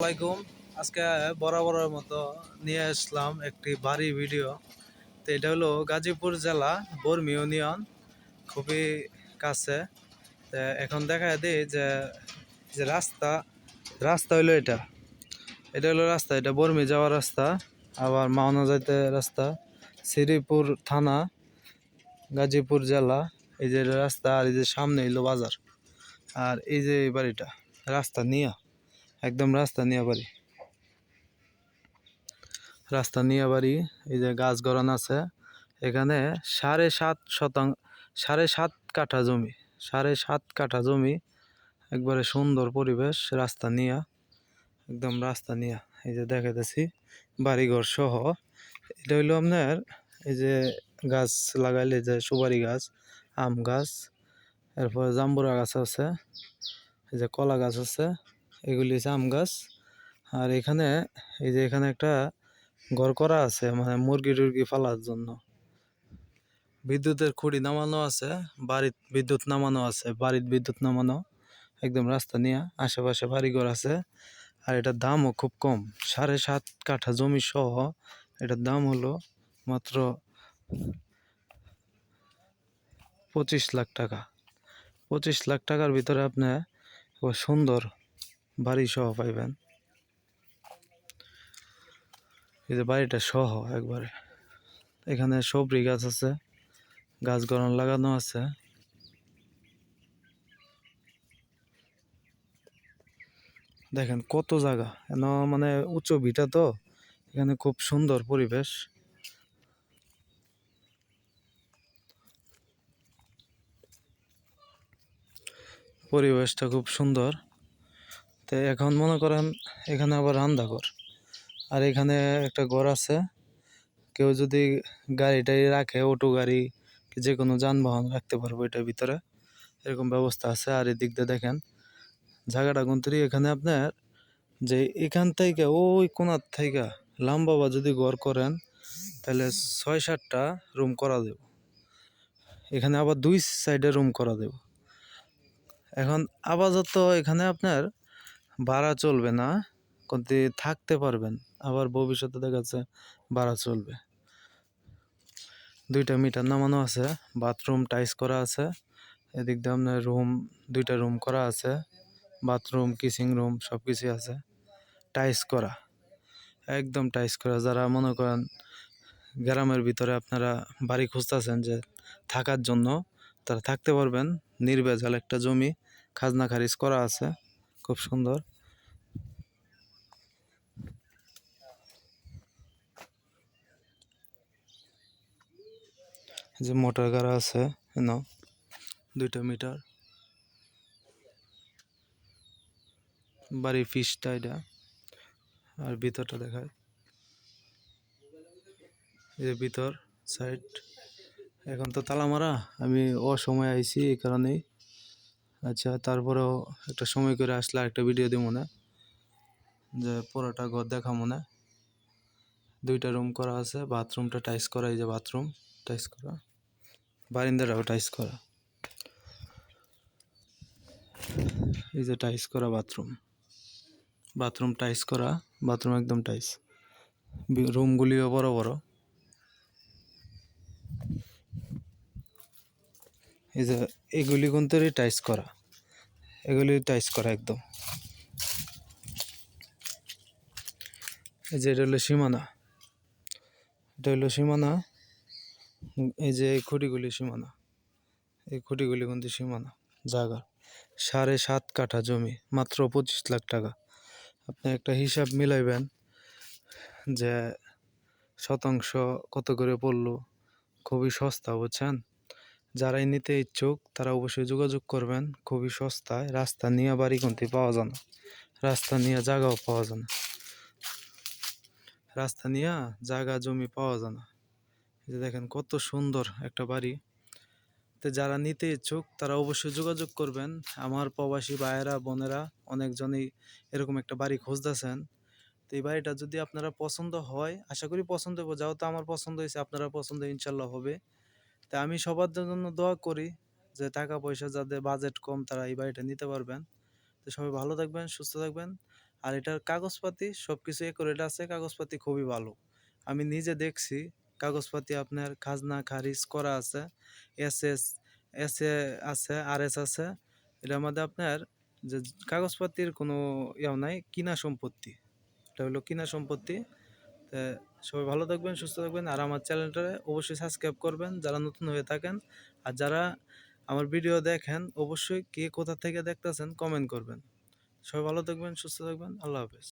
আসসালামাইকুম আজকে বরাবরের মতো নিয়ে আসলাম একটি বাড়ি ভিডিও। তো এটা হলো গাজীপুর জেলা বর্মি ইউনিয়ন, খুবই কাছে। এখন দেখা দিই যে যে রাস্তা রাস্তা হলো এটা। এটা হলো রাস্তা, এটা বর্মি যাওয়ার রাস্তা, আবার মাওনা যাইতে রাস্তা। শ্রীপুর থানা, গাজীপুর জেলা, এই যে রাস্তা আর এই যে সামনে হইল বাজার। আর এই যে বাড়িটা, রাস্তা নিয়া। একদম রাস্তা নিয়ে বাড়ি। রাস্তা নিয়ে বাড়ি, এই যে গাছ গড়ান আছে, এখানে সাড়ে সাত শতাংশ সাড়ে সাত কাঠা জমি, সাড়ে সাত কাঠা জমি, একবারে সুন্দর পরিবেশ, রাস্তা নিয়া, একদম রাস্তা নিয়া, এই যে দেখাইতেছি, বাড়িঘর সহ। এটা হইল আপনার, এই যে গাছ লাগাইলে যে সুপারি গাছ, আম গাছ, এরপরে জাম্বুরা গাছ আছে, এই যে কলা গাছ আছে এগুলি হচ্ছে আম গাছ। আর এখানে, এই যে এখানে একটা ঘর করা আছে মানে মুরগি টুরগি ফালার জন্য। বিদ্যুতের খুঁড়ি নামানো আছে বাড়িত বিদ্যুৎ নামানো আছে, বাড়ির বিদ্যুৎ নামানো, একদম রাস্তা নিয়ে আশেপাশে বাড়িঘর আছে। আর এটার দামও খুব কম, সাড়ে সাত কাঠা জমি সহ এটার দাম হলো মাত্র পঁচিশ লাখ টাকা। পঁচিশ লাখ টাকার ভিতরে আপনি সুন্দর বাড়ি সহ পাইবেন। এই যে বাড়িটা সহ একবারে। এখানে সবরি গাছ আছে, গাছ গরম লাগানো আছে। দেখেন কত জায়গা, এন মানে উঁচু ভিটা তো, এখানে খুব সুন্দর পরিবেশ। পরিবেশটা খুব সুন্দর। তো এখন মনে করেন এখানে আবার রান্নাঘর আর এখানে একটা ঘর আছে। কেউ যদি গাড়ি টাড়ি রাখে, অটো গাড়ি যে কোনো যানবাহন রাখতে পারব এটার ভিতরে। এরকম ব্যবস্থা আছে। আর এদিক দিয়ে দেখেন, জায়গাটা গুন্তরি এখানে আপনার যে এখান থেকে ওই কোনার থেকে লম্বাবা যদি ঘর করেন, তাহলে ছয় সাতটা রুম করা দেব। এখানে আবার দুই সাইডে রুম করা দেব। এখন আপাতত এখানে আপনার ভাড়া চলবে না, কিন্তু থাকতে পারবেন, আবার ভবিষ্যতে দেখা যাচ্ছে ভাড়া চলবে। দুইটা মিটার নামানো আছে বাথরুম টাইস করা আছে, এদিক দিয়ে আপনার রুম দুইটা রুম করা আছে বাথরুম কিচিং রুম সব কিছুই আছে টাইস করা, একদম টাইস করা। যারা মনে করেন গ্রামের ভিতরে আপনারা বাড়ি খুঁজতেছেন যে থাকার জন্য, তারা থাকতে পারবেন, নির্ভেজাল একটা জমি, খাজনা খারিজ করা আছে। খুব সুন্দর। যে মোটর গাড়া আছে এন দুইটা মিটার। বাড়ির ফিসটা এটা, আর ভিতরটা দেখায়। যে ভিতর সাইড। এখন তো তালা মারা, আমি অসময় আইছি এই কারণেই। আচ্ছা তারপরেও একটা সময় করে আসলে একটা ভিডিও দিব মনে যে পুরোটা ঘর দেখা মনে দুইটা রুম করা আছে বাথরুমটা টাইস করা, এই যে বাথরুম টাইস করা। বারিন্দাটাও টাইস করা। এই যে টাইস করা বাথরুম বাথরুম টাইস করা বাথরুম একদম টাইস রুমগুলিও বড় বড়। এই যে এগুলি কিন্তু টাইস করা। এগুলি টাইস করা একদম। এই যে এটা হলো সীমানা। এটা হলো সীমানা। এই যে এই খুঁটিগুলি সীমানা। এই খুঁটিগুলি কিন্তু সীমানা জায়গা। সাড়ে সাত কাঠা জমি, মাত্র পঁচিশ লাখ টাকা। আপনি একটা হিসাব মিলাইবেন যে শতাংশ কত করে পড়ল? খুবই সস্তা, বুঝছেন? যারাই নিতে ইচ্ছুক, তারা অবশ্যই যোগাযোগ করবেন। খুবই সস্তায়। রাস্তা নিয়ে বাড়ি কিন্তু পাওয়া যায় না। রাস্তা নিয়ে জায়গাও পাওয়া যায় না। রাস্তা নিয়ে জায়গা, জমি পাওয়া যায় না। এই যে দেখেন কত সুন্দর একটা বাড়ি। তো যারা নিতে ইচ্ছুক, তারা অবশ্যই যোগাযোগ করবেন। আমার প্রবাসী ভাইয়েরা, বোনেরা অনেকজনই এরকম একটা বাড়ি খুঁজতেছেন। তো এই বাড়িটা যদি আপনারা পছন্দ হয়, আশা করি পছন্দ হবে যাও তো আমার পছন্দ হয়েছে আপনারা পছন্দ ইনশাল্লাহ হবে। তা আমি সবার জন্য দোয়া করি যে টাকা পয়সা যাদের বাজেট কম তারা এই বাড়িটা নিতে পারবেন। তো সবাই ভালো থাকবেন, সুস্থ থাকবেন। আর এটার কাগজপাতি সব কিছু একুরেট আছে, কাগজপাতি খুবই ভালো। আমি নিজে দেখছি, কাগজপাতি আপনার খাজনা খারিজ করা আছে এস এস এস এ আছে আর এস আছে। এটার মধ্যে আপনার যে কাগজপাতির কোনো ইয়েও নাই, কিনা সম্পত্তি। এটা হলো কিনা সম্পত্তি। সবাই ভালো থাকবেন, সুস্থ থাকবেন। আর আমার চ্যানেলটা অবশ্যই সাবস্ক্রাইব করবেন যারা নতুন হয়ে থাকেন। আর যারা আমার ভিডিও দেখেন, অবশ্যই কে কোথা থেকে দেখতেছেন কমেন্ট করবেন। সবাই ভালো থাকবেন, সুস্থ থাকবেন। আল্লাহ হাফেজ।